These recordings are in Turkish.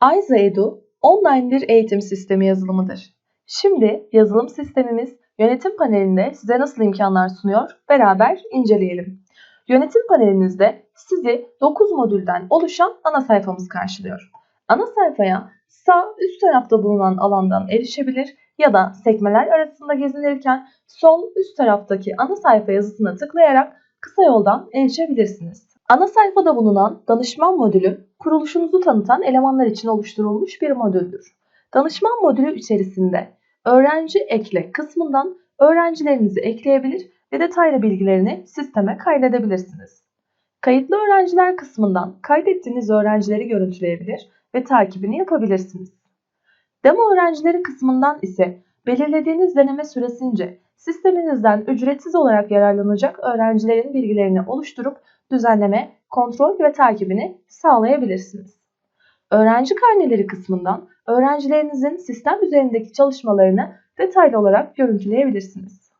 Ayza Edu online bir eğitim sistemi yazılımıdır. Şimdi yazılım sistemimiz yönetim panelinde size nasıl imkanlar sunuyor beraber inceleyelim. Yönetim panelinizde sizi 9 modülden oluşan ana sayfamız karşılıyor. Ana sayfaya sağ üst tarafta bulunan alandan erişebilir ya da sekmeler arasında gezinirken sol üst taraftaki ana sayfa yazısına tıklayarak kısa yoldan erişebilirsiniz. Ana sayfada bulunan danışman modülü kuruluşunuzu tanıtan elemanlar için oluşturulmuş bir modüldür. Danışman modülü içerisinde öğrenci ekle kısmından öğrencilerinizi ekleyebilir ve detaylı bilgilerini sisteme kaydedebilirsiniz. Kayıtlı öğrenciler kısmından kaydettiğiniz öğrencileri görüntüleyebilir ve takibini yapabilirsiniz. Demo öğrencileri kısmından ise belirlediğiniz deneme süresince sisteminizden ücretsiz olarak yararlanacak öğrencilerin bilgilerini oluşturup düzenleme, kontrol ve takibini sağlayabilirsiniz. Öğrenci karneleri kısmından öğrencilerinizin sistem üzerindeki çalışmalarını detaylı olarak görüntüleyebilirsiniz.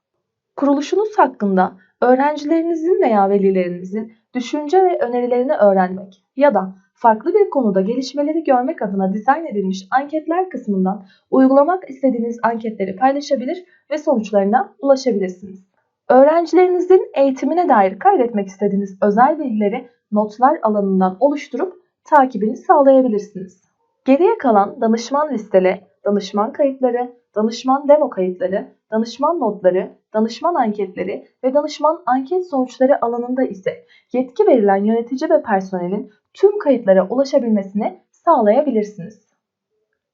Kuruluşunuz hakkında öğrencilerinizin veya velilerinizin düşünce ve önerilerini öğrenmek ya da farklı bir konuda gelişmeleri görmek adına dizayn edilmiş anketler kısmından uygulamak istediğiniz anketleri paylaşabilir ve sonuçlarına ulaşabilirsiniz. Öğrencilerinizin eğitimine dair kaydetmek istediğiniz özel bilgileri notlar alanından oluşturup takibini sağlayabilirsiniz. Geriye kalan danışman listele, danışman kayıtları, danışman demo kayıtları, danışman notları, danışman anketleri ve danışman anket sonuçları alanında ise yetki verilen yönetici ve personelin tüm kayıtlara ulaşabilmesini sağlayabilirsiniz.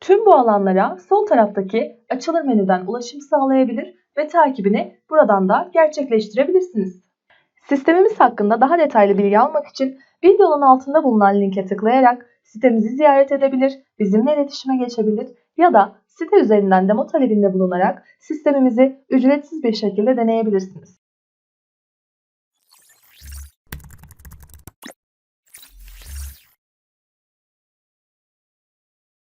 Tüm bu alanlara sol taraftaki açılır menüden ulaşım sağlayabilir ve takibini buradan da gerçekleştirebilirsiniz. Sistemimiz hakkında daha detaylı bilgi almak için videonun altında bulunan linke tıklayarak sitemizi ziyaret edebilir, bizimle iletişime geçebilir ya da site üzerinden demo talebinde bulunarak sistemimizi ücretsiz bir şekilde deneyebilirsiniz.